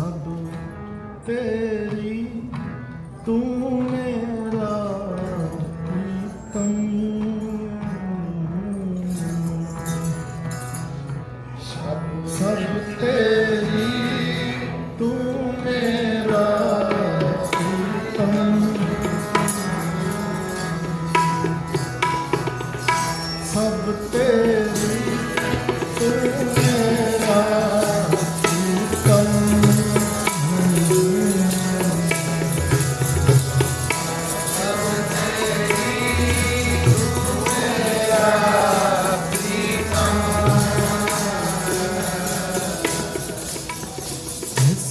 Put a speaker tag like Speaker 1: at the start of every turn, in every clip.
Speaker 1: ਸਭ ਤੂੰ ਮੇਰਾ ਪ੍ਰੀਤਮ। ਤੂੰ ਮੇਰਾ ਪ੍ਰੀਤਮ।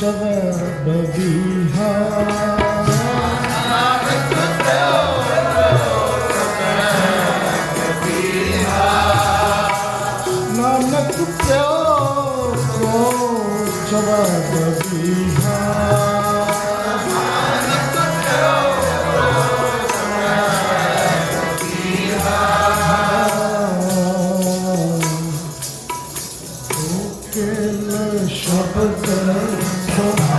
Speaker 1: تغاب بها جواب بها kapatır